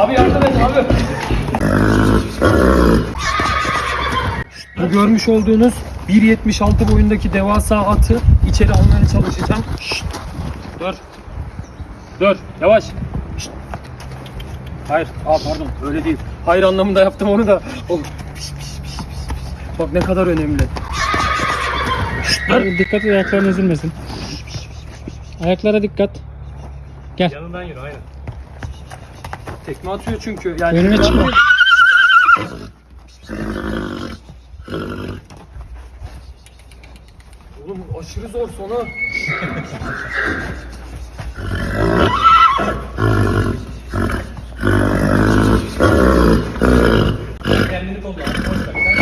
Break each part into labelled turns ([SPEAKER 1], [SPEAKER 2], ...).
[SPEAKER 1] Abi yardım et abi. Bu görmüş olduğunuz 1.76 boyundaki devasa atı içeri almaya çalışacağım. Şşt. Dur. Dur. Yavaş. Şşt. Hayır. Aa pardon. Öyle değil. Hayır anlamında yaptım onu da. Oğlum. Piş, piş, piş, piş, piş. Bak ne kadar önemli.
[SPEAKER 2] Abi dikkat et ayakların ezilmesin. Ayaklara dikkat. Gel.
[SPEAKER 1] Yanından yürü aynen. Tekme atıyor çünkü. Yani
[SPEAKER 2] Önüne çıkma.
[SPEAKER 1] Oğlum aşırı zor sonu.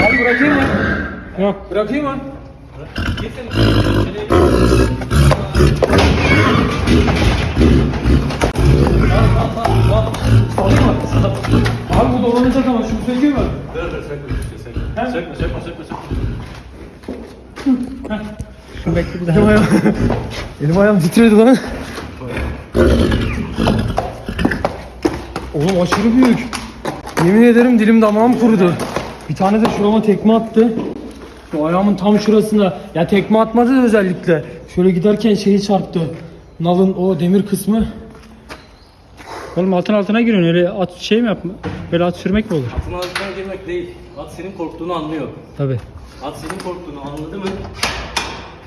[SPEAKER 1] Abi bırakayım mı?
[SPEAKER 2] Yok.
[SPEAKER 1] Bırakayım mı? Salayım Ama şunu sökeyim mi?
[SPEAKER 2] Bekle bir
[SPEAKER 1] Elim
[SPEAKER 2] daha.
[SPEAKER 1] ayağım, elim ayağım titredi lan. Oğlum aşırı büyük. Yemin ederim dilim damağım kurudu. Bir tane de şurama tekme attı. Şu ayağımın tam şurasına. Ya tekme atmadı da özellikle. Şöyle giderken şeyi çarptı. Nalın o demir kısmı.
[SPEAKER 2] Oğlum altın altına giriyorsun öyle at şey mi yapma? Böyle at sürmek mi olur?
[SPEAKER 3] Atın altına girmek değil. At senin korktuğunu anlıyor.
[SPEAKER 2] Tabi.
[SPEAKER 3] At senin korktuğunu anladı mı?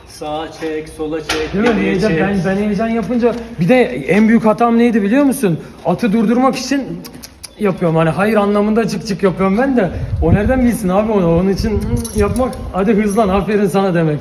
[SPEAKER 3] Sağa çek, sola çek,
[SPEAKER 1] Değil mi?
[SPEAKER 3] geriye
[SPEAKER 1] Heyecan,
[SPEAKER 3] çek.
[SPEAKER 1] ben, ben heyecan yapınca bir de en büyük hatam neydi biliyor musun? Atı durdurmak için cık cık yapıyorum hani hayır anlamında cık cık yapıyorum ben de o nereden bilsin abi onu onun için cık yapmak hadi hızlan aferin sana demek.